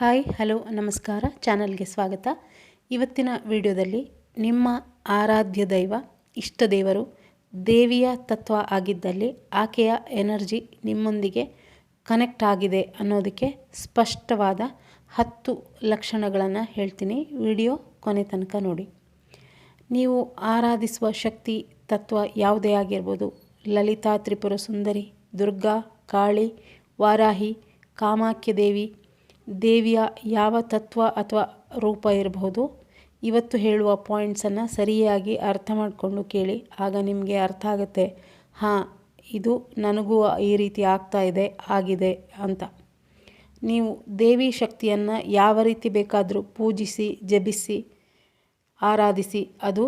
Hi, hello, ನಮಸ್ಕಾರ. ಚಾನಲ್ಗೆ ಸ್ವಾಗತ. ಇವತ್ತಿನ ವಿಡಿಯೋದಲ್ಲಿ ನಿಮ್ಮ ಆರಾಧ್ಯ ದೈವ, ಇಷ್ಟ ದೇವರು, ದೇವಿಯ ತತ್ವ ಆಗಿದ್ದಲ್ಲಿ ಆಕೆಯ ಎನರ್ಜಿ ನಿಮ್ಮೊಂದಿಗೆ ಕನೆಕ್ಟ್ ಆಗಿದೆ ಅನ್ನೋದಕ್ಕೆ ಸ್ಪಷ್ಟವಾದ ಹತ್ತು ಲಕ್ಷಣಗಳನ್ನು ಹೇಳ್ತೀನಿ ವಿಡಿಯೋ ಕೊನೆ ತನಕ ನೋಡಿ. ನೀವು ಆರಾಧಿಸುವ ಶಕ್ತಿ, ತತ್ವ ಯಾವುದೇ ಆಗಿರ್ಬೋದು. ಲಲಿತಾ ತ್ರಿಪುರ ಸುಂದರಿ, ದುರ್ಗಾ, ಕಾಳಿ, ವಾರಾಹಿ, ಕಾಮಾಖ್ಯ ದೇವಿ ದೇವಿಯ ಯಾವ ತತ್ವ ಅಥವಾ ರೂಪ ಇರಬಹುದು? ಇವತ್ತು ಹೇಳುವ ಪಾಯಿಂಟ್ಸನ್ನು ಸರಿಯಾಗಿ ಅರ್ಥ ಮಾಡಿಕೊಂಡು ಕೇಳಿ, ಆಗ ನಿಮಗೆ ಅರ್ಥ ಆಗುತ್ತೆ. ಹಾಂ, ಇದು ನನಗೂ ಈ ರೀತಿ ಆಗ್ತಾ ಇದೆ, ಆಗಿದೆ ಅಂತ. ನೀವು ದೇವಿ ಶಕ್ತಿಯನ್ನು ಯಾವ ರೀತಿ ಬೇಕಾದರೂ ಪೂಜಿಸಿ, ಜಪಿಸಿ, ಆರಾಧಿಸಿ, ಅದು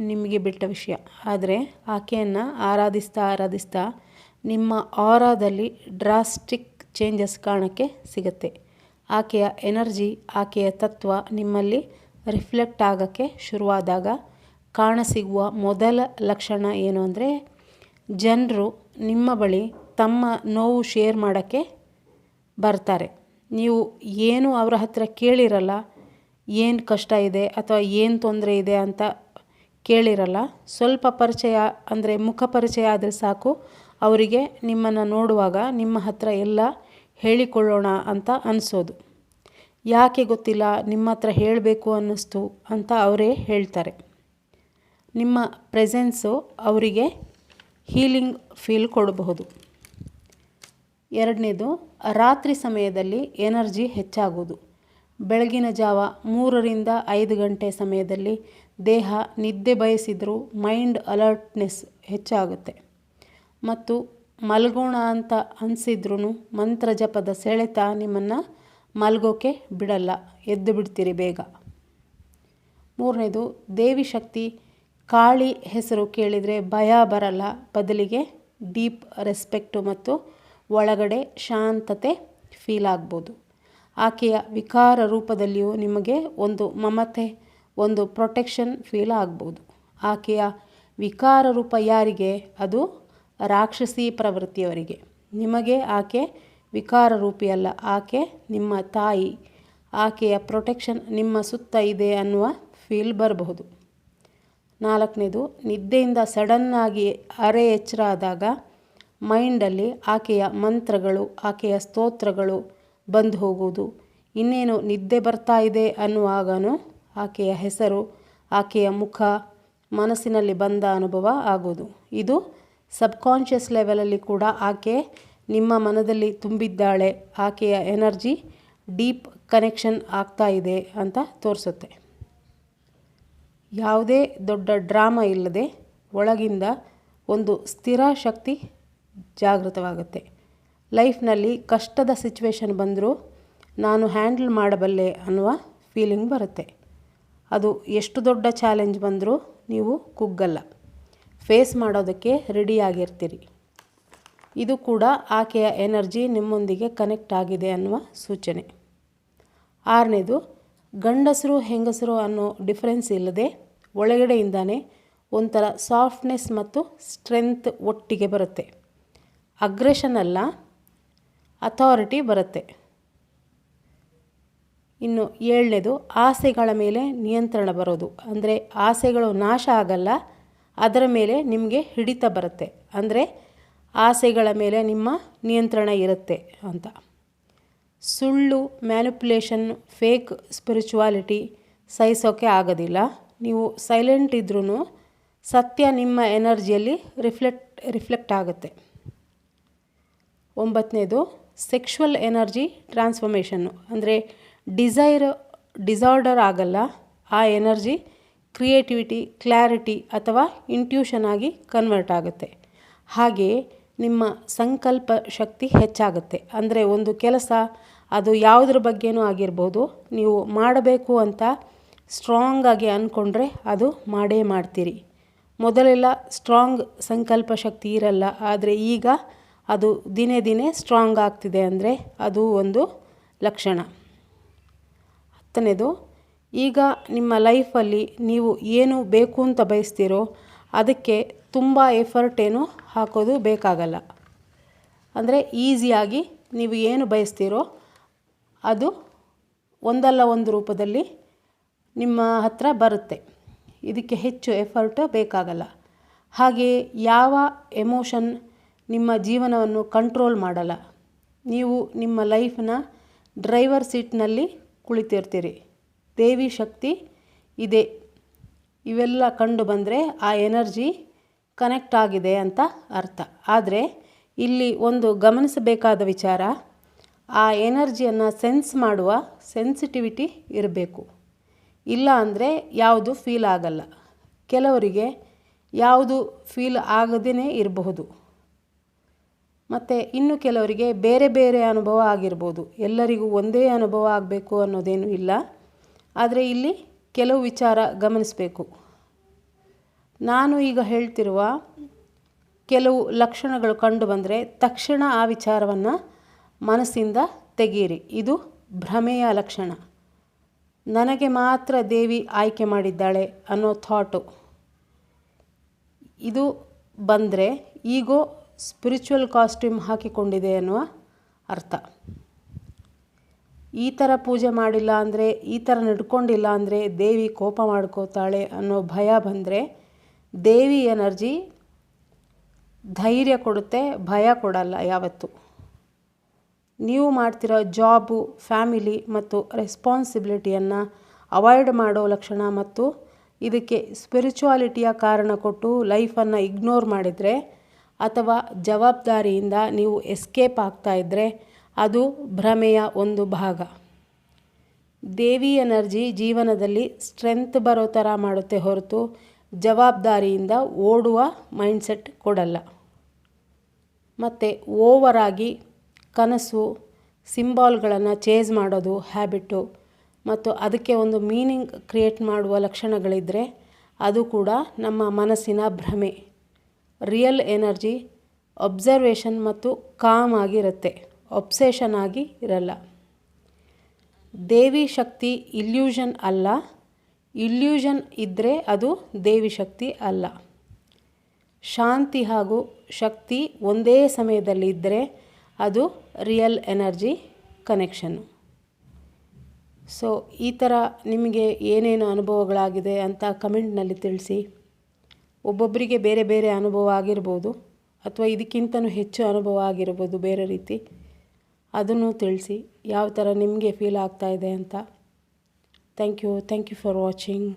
ನಿಮಗೆ ಬಿಟ್ಟ ವಿಷಯ. ಆದರೆ ಆಕೆಯನ್ನು ಆರಾಧಿಸ್ತಾ ಆರಾಧಿಸ್ತಾ ನಿಮ್ಮ ಆರಾದಲ್ಲಿ ಡ್ರಾಸ್ಟಿಕ್ ಚೇಂಜಸ್ ಕಾಣೋಕ್ಕೆ ಸಿಗುತ್ತೆ. ಆಕೆಯ ಎನರ್ಜಿ, ಆಕೆಯ ತತ್ವ ನಿಮ್ಮಲ್ಲಿ ರಿಫ್ಲೆಕ್ಟ್ ಆಗೋಕ್ಕೆ ಶುರುವಾದಾಗ ಕಾಣಸಿಗುವ ಮೊದಲ ಲಕ್ಷಣ ಏನು ಅಂದರೆ ಜನರು ನಿಮ್ಮ ಬಳಿ ತಮ್ಮ ನೋವು ಶೇರ್ ಮಾಡೋಕ್ಕೆ ಬರ್ತಾರೆ. ನೀವು ಏನು ಅವರ ಹತ್ರ ಕೇಳಿರಲ್ಲ, ಏನು ಕಷ್ಟ ಇದೆ ಅಥವಾ ಏನು ತೊಂದರೆ ಇದೆ ಅಂತ ಕೇಳಿರಲ್ಲ, ಸ್ವಲ್ಪ ಪರಿಚಯ ಅಂದರೆ ಮುಖ ಪರಿಚಯ ಆದರೆ ಸಾಕು, ಅವರಿಗೆ ನಿಮ್ಮನ್ನು ನೋಡುವಾಗ ನಿಮ್ಮ ಹತ್ರ ಎಲ್ಲ ಹೇಳಿಕೊಳ್ಳೋಣ ಅಂತ ಅನಿಸೋದು. ಯಾಕೆ ಗೊತ್ತಿಲ್ಲ? ನಿಮ್ಮ ಹತ್ರ ಹೇಳಬೇಕು ಅನ್ನಿಸ್ತು ಅಂತ ಅವರೇ ಹೇಳ್ತಾರೆ. ನಿಮ್ಮ ಪ್ರೆಸೆನ್ಸು ಅವರಿಗೆ ಹೀಲಿಂಗ್ ಫೀಲ್ ಕೊಡಬಹುದು. ಎರಡನೇದು, ರಾತ್ರಿ ಸಮಯದಲ್ಲಿ ಎನರ್ಜಿ ಹೆಚ್ಚಾಗೋದು. ಬೆಳಗಿನ ಜಾವ ಮೂರರಿಂದ ಐದು ಗಂಟೆ ಸಮಯದಲ್ಲಿ ದೇಹ ನಿದ್ದೆ ಬಯಸಿದರೂ ಮೈಂಡ್ ಅಲರ್ಟ್ನೆಸ್ ಹೆಚ್ಚಾಗುತ್ತೆ. ಮತ್ತು ಮಲಗೋಣ ಅಂತ ಅನಿಸಿದ್ರೂ ಮಂತ್ರ ಜಪದ ಸೆಳೆತ ನಿಮ್ಮನ್ನು ಮಲಗೋಕೆ ಬಿಡಲ್ಲ, ಎದ್ದು ಬಿಡ್ತೀರಿ ಬೇಗ. ಮೂರನೇದು, ದೇವಿ ಶಕ್ತಿ ಕಾಳಿ ಹೆಸರು ಕೇಳಿದರೆ ಭಯ ಬರಲ್ಲ, ಬದಲಿಗೆ ಡೀಪ್ ರೆಸ್ಪೆಕ್ಟು ಮತ್ತು ಒಳಗಡೆ ಶಾಂತತೆ ಫೀಲ್ ಆಗ್ಬೋದು. ಆಕೆಯ ವಿಕಾರ ರೂಪದಲ್ಲಿಯೂ ನಿಮಗೆ ಒಂದು ಮಮತೆ, ಒಂದು ಪ್ರೊಟೆಕ್ಷನ್ ಫೀಲ್ ಆಗ್ಬೋದು. ಆಕೆಯ ವಿಕಾರ ರೂಪ ಯಾರಿಗೆ? ಅದು ರಾಕ್ಷಸಿ ಪ್ರವೃತ್ತಿಯವರಿಗೆ. ನಿಮಗೆ ಆಕೆ ವಿಕಾರ ರೂಪಿಯಲ್ಲ ಆಕೆ ನಿಮ್ಮ ತಾಯಿ. ಆಕೆಯ ಪ್ರೊಟೆಕ್ಷನ್ ನಿಮ್ಮ ಸುತ್ತ ಇದೆ ಅನ್ನುವ ಫೀಲ್ ಬರಬಹುದು. ನಾಲ್ಕನೇದು, ನಿದ್ದೆಯಿಂದ ಸಡನ್ನಾಗಿ ಅರೆ ಎಚ್ಚರ ಆದಾಗ ಮೈಂಡಲ್ಲಿ ಆಕೆಯ ಮಂತ್ರಗಳು, ಆಕೆಯ ಸ್ತೋತ್ರಗಳು ಬಂದು ಹೋಗುವುದು. ಇನ್ನೇನು ನಿದ್ದೆ ಬರ್ತಾ ಇದೆ ಅನ್ನುವಾಗನೂ ಆಕೆಯ ಹೆಸರು, ಆಕೆಯ ಮುಖ, ಮನಸ್ಸಿನಲ್ಲಿ ಬಂದ ಅನುಭವ ಆಗೋದು. ಇದು ಸಬ್ಕಾನ್ಷಿಯಸ್ ಲೆವೆಲಲ್ಲಿ ಕೂಡ ಆಕೆ ನಿಮ್ಮ ಮನದಲ್ಲಿ ತುಂಬಿದ್ದಾಳೆ. ಆಕೆಯ ಎನರ್ಜಿ ಡೀಪ್ ಕನೆಕ್ಷನ್ ಆಗ್ತಾ ಇದೆ ಅಂತ ತೋರಿಸುತ್ತೆ. ಯಾವುದೇ ದೊಡ್ಡ ಡ್ರಾಮಾ ಇಲ್ಲದೆ ಒಳಗಿಂದ ಒಂದು ಸ್ಥಿರ ಶಕ್ತಿ ಜಾಗೃತವಾಗುತ್ತೆ. ಲೈಫ್ನಲ್ಲಿ ಕಷ್ಟದ ಸಿಚುವೇಶನ್ ಬಂದರೂ ನಾನು ಹ್ಯಾಂಡಲ್ ಮಾಡಬಲ್ಲೆ ಅನ್ನುವ ಫೀಲಿಂಗ್ ಬರುತ್ತೆ. ಅದು ಎಷ್ಟು ದೊಡ್ಡ ಚಾಲೆಂಜ್ ಬಂದರೂ ನೀವು ಕುಗ್ಗಲ್ಲ. ಫೇಸ್ ಮಾಡೋದಕ್ಕೆ ರೆಡಿಯಾಗಿರ್ತೀರಿ ಇದು ಕೂಡ ಆಕೆಯ ಎನರ್ಜಿ ನಿಮ್ಮೊಂದಿಗೆ ಕನೆಕ್ಟ್ ಆಗಿದೆ ಅನ್ನುವ ಸೂಚನೆ. ಆರನೇದು, ಗಂಡಸರು ಹೆಂಗಸರು ಅನ್ನೋ ಡಿಫ್ರೆನ್ಸ್ ಇಲ್ಲದೆ ಒಳಗಡೆಯಿಂದಾನೇ ಒಂಥರ ಸಾಫ್ಟ್ನೆಸ್ ಮತ್ತು ಸ್ಟ್ರೆಂತ್ ಒಟ್ಟಿಗೆ ಬರುತ್ತೆ. ಅಗ್ರೆಷನ್ ಅಲ್ಲ ಅಥಾರಿಟಿ ಬರುತ್ತೆ. ಇನ್ನು ಏಳನೇದು, ಆಸೆಗಳ ಮೇಲೆ ನಿಯಂತ್ರಣ ಬರೋದು. ಅಂದರೆ ಆಸೆಗಳು ನಾಶ ಆಗಲ್ಲ ಅದರ ಮೇಲೆ ನಿಮಗೆ ಹಿಡಿತ ಬರುತ್ತೆ. ಅಂದರೆ ಆಸೆಗಳ ಮೇಲೆ ನಿಮ್ಮ ನಿಯಂತ್ರಣ ಇರುತ್ತೆ ಅಂತ. ಸುಳ್ಳು ಮ್ಯಾನುಪುಲೇಷನ್ ಫೇಕ್ ಸ್ಪಿರಿಚುವಾಲಿಟಿ ಸಹಿಸೋಕೆ ಆಗೋದಿಲ್ಲ. ನೀವು ಸೈಲೆಂಟ್ ಇದ್ರೂ ಸತ್ಯ ನಿಮ್ಮ ಎನರ್ಜಿಯಲ್ಲಿ ರಿಫ್ಲೆಕ್ಟ್ ರಿಫ್ಲೆಕ್ಟ್ ಆಗುತ್ತೆ. ಒಂಬತ್ತನೇದು ಸೆಕ್ಷುವಲ್ ಎನರ್ಜಿ ಟ್ರಾನ್ಸ್ಫಾರ್ಮೇಷನ್ನು ಅಂದರೆ ಡಿಸೈರ್ ಡಿಸಾರ್ಡರ್ ಆಗಲ್ಲ. ಆ ಎನರ್ಜಿ ಕ್ರಿಯೇಟಿವಿಟಿ, ಕ್ಲಾರಿಟಿ ಅಥವಾ ಇಂಟ್ಯೂಷನ್ ಆಗಿ ಕನ್ವರ್ಟ್ ಆಗುತ್ತೆ. ಹಾಗೆಯೇ ನಿಮ್ಮ ಸಂಕಲ್ಪ ಶಕ್ತಿ ಹೆಚ್ಚಾಗುತ್ತೆ. ಅಂದರೆ ಒಂದು ಕೆಲಸ, ಅದು ಯಾವುದ್ರ ಬಗ್ಗೆನೂ ಆಗಿರ್ಬೋದು, ನೀವು ಮಾಡಬೇಕು ಅಂತ ಸ್ಟ್ರಾಂಗಾಗಿ ಅಂದ್ಕೊಂಡ್ರೆ ಅದು ಮಾಡೇ ಮಾಡ್ತೀರಿ. ಮೊದಲೆಲ್ಲ ಸ್ಟ್ರಾಂಗ್ ಸಂಕಲ್ಪ ಶಕ್ತಿ ಇರಲ್ಲ, ಆದರೆ ಈಗ ಅದು ದಿನೇ ದಿನೇ ಸ್ಟ್ರಾಂಗ್ ಆಗ್ತಿದೆ ಅಂದರೆ ಅದು ಒಂದು ಲಕ್ಷಣ. ಹತ್ತನೇದು ಈಗ ನಿಮ್ಮ ಲೈಫಲ್ಲಿ ನೀವು ಏನು ಬೇಕು ಅಂತ ಬಯಸ್ತೀರೋ ಅದಕ್ಕೆ ತುಂಬ ಎಫರ್ಟ್ ಏನು ಹಾಕೋದು ಬೇಕಾಗಲ್ಲ. ಅಂದರೆ ಈಸಿಯಾಗಿ ನೀವು ಏನು ಬಯಸ್ತೀರೋ ಅದು ಒಂದಲ್ಲ ಒಂದು ರೂಪದಲ್ಲಿ ನಿಮ್ಮ ಹತ್ರ ಬರುತ್ತೆ. ಇದಕ್ಕೆ ಹೆಚ್ಚು ಎಫರ್ಟ್ ಬೇಕಾಗಲ್ಲ. ಹಾಗೆ ಯಾವ ಎಮೋಷನ್ ನಿಮ್ಮ ಜೀವನವನ್ನು ಕಂಟ್ರೋಲ್ ಮಾಡಲ್ಲ. ನೀವು ನಿಮ್ಮ ಲೈಫ್ನ ಡ್ರೈವರ್ ಸೀಟ್ನಲ್ಲಿ ಕುಳಿತಿರ್ತೀರಿ. ದೇವಿ ಶಕ್ತಿ ಇದೆ. ಇವೆಲ್ಲ ಕಂಡು ಬಂದರೆ ಆ ಎನರ್ಜಿ ಕನೆಕ್ಟ್ ಆಗಿದೆ ಅಂತ ಅರ್ಥ. ಆದರೆ ಇಲ್ಲಿ ಒಂದು ಗಮನಿಸಬೇಕಾದ ವಿಚಾರ, ಆ ಎನರ್ಜಿಯನ್ನು ಸೆನ್ಸ್ ಮಾಡುವ ಸೆನ್ಸಿಟಿವಿಟಿ ಇರಬೇಕು. ಇಲ್ಲ ಅಂದರೆ ಯಾವುದು ಫೀಲ್ ಆಗಲ್ಲ. ಕೆಲವರಿಗೆ ಯಾವುದು ಫೀಲ್ ಆಗದೇ ಇರಬಹುದು. ಮತ್ತು ಇನ್ನು ಕೆಲವರಿಗೆ ಬೇರೆ ಬೇರೆ ಅನುಭವ ಆಗಿರ್ಬೋದು. ಎಲ್ಲರಿಗೂ ಒಂದೇ ಅನುಭವ ಆಗಬೇಕು ಅನ್ನೋದೇನು ಇಲ್ಲ. ಆದರೆ ಇಲ್ಲಿ ಕೆಲವು ವಿಚಾರ ಗಮನಿಸಬೇಕು. ನಾನು ಈಗ ಹೇಳ್ತಿರುವ ಕೆಲವು ಲಕ್ಷಣಗಳು ಕಂಡು ಬಂದರೆ ತಕ್ಷಣ ಆ ವಿಚಾರವನ್ನು ಮನಸ್ಸಿಂದ ತೆಗೆಯಿರಿ ಇದು ಭ್ರಮೆಯ ಲಕ್ಷಣ. ನನಗೆ ಮಾತ್ರ ದೇವಿ ಆಯ್ಕೆ ಮಾಡಿದ್ದಾಳೆ ಅನ್ನೋ ಥಾಟು ಇದು ಬಂದರೆ ಈಗೋ ಸ್ಪಿರಿಚುವಲ್ ಕಾಸ್ಟ್ಯೂಮ್ ಹಾಕಿಕೊಂಡಿದೆ ಅನ್ನುವ ಅರ್ಥ. ಈ ಥರ ಪೂಜೆ ಮಾಡಿಲ್ಲ ಅಂದರೆ, ಈ ಥರ ನಡ್ಕೊಂಡಿಲ್ಲ ಅಂದರೆ ದೇವಿ ಕೋಪ ಮಾಡ್ಕೋತಾಳೆ ಅನ್ನೋ ಭಯ ಬಂದರೆ ದೇವಿ ಎನರ್ಜಿ ಧೈರ್ಯ ಕೊಡುತ್ತೆ, ಭಯ ಕೊಡಲ್ಲ ಯಾವತ್ತು. ನೀವು ಮಾಡ್ತಿರೋ ಜಾಬು, ಫ್ಯಾಮಿಲಿ ಮತ್ತು ರೆಸ್ಪಾನ್ಸಿಬಿಲಿಟಿಯನ್ನು ಅವಾಯ್ಡ್ ಮಾಡೋ ಲಕ್ಷಣ ಮತ್ತು ಇದಕ್ಕೆ ಸ್ಪಿರಿಚುವಾಲಿಟಿಯ ಕಾರಣ ಕೊಟ್ಟು ಲೈಫನ್ನು ಇಗ್ನೋರ್ ಮಾಡಿದರೆ ಅಥವಾ ಜವಾಬ್ದಾರಿಯಿಂದ ನೀವು ಎಸ್ಕೇಪ್ ಆಗ್ತಾ ಇದ್ದರೆ ಅದು ಭ್ರಮೆಯ ಒಂದು ಭಾಗ. ದೇವಿ ಎನರ್ಜಿ ಜೀವನದಲ್ಲಿ ಸ್ಟ್ರೆಂತ್ ಬರೋ ಥರ ಮಾಡುತ್ತೆ ಹೊರತು ಜವಾಬ್ದಾರಿಯಿಂದ ಓಡುವ ಮೈಂಡ್ಸೆಟ್ ಕೊಡಲ್ಲ. ಮತ್ತು ಓವರಾಗಿ ಕನಸು, ಸಿಂಬಾಲ್ಗಳನ್ನು ಚೇಸ್ ಮಾಡೋದು ಹ್ಯಾಬಿಟ್ಟು ಮತ್ತು ಅದಕ್ಕೆ ಒಂದು ಮೀನಿಂಗ್ ಕ್ರಿಯೇಟ್ ಮಾಡುವ ಲಕ್ಷಣಗಳಿದ್ದರೆ ಅದು ಕೂಡ ನಮ್ಮ ಮನಸ್ಸಿನ ಭ್ರಮೆ. ರಿಯಲ್ ಎನರ್ಜಿ, ಅಬ್ಸರ್ವೇಷನ್ ಮತ್ತು ಕಾಮ್ ಆಗಿರುತ್ತೆ. ಒಬ್ಸೆಷನ್ ಆಗಿ ಇರಲ್ಲ. ದೇವಿ ಶಕ್ತಿ ಇಲ್ಯೂಷನ್ ಅಲ್ಲ. ಇಲ್ಯೂಷನ್ ಇದ್ದರೆ ಅದು ದೇವಿ ಶಕ್ತಿ ಅಲ್ಲ. ಶಾಂತಿ ಹಾಗೂ ಶಕ್ತಿ ಒಂದೇ ಸಮಯದಲ್ಲಿ ಇದ್ದರೆ ಅದು ರಿಯಲ್ ಎನರ್ಜಿ ಕನೆಕ್ಷನ್ನು ಸೊ ಈ ಥರ ನಿಮಗೆ ಏನೇನು ಅನುಭವಗಳಾಗಿದೆ ಅಂತ ಕಮೆಂಟ್ನಲ್ಲಿ ತಿಳಿಸಿ. ಒಬ್ಬೊಬ್ಬರಿಗೆ ಬೇರೆ ಬೇರೆ ಅನುಭವ ಆಗಿರ್ಬೋದು ಅಥವಾ ಇದಕ್ಕಿಂತಲೂ ಹೆಚ್ಚು ಅನುಭವ ಆಗಿರ್ಬೋದು ಬೇರೆ ರೀತಿ. ಅದನ್ನು ತಿಳಿಸಿ ಯಾವ ಥರ ನಿಮಗೆ ಫೀಲ್ ಆಗ್ತಾಯಿದೆ ಅಂತ. Thank you thank you for watching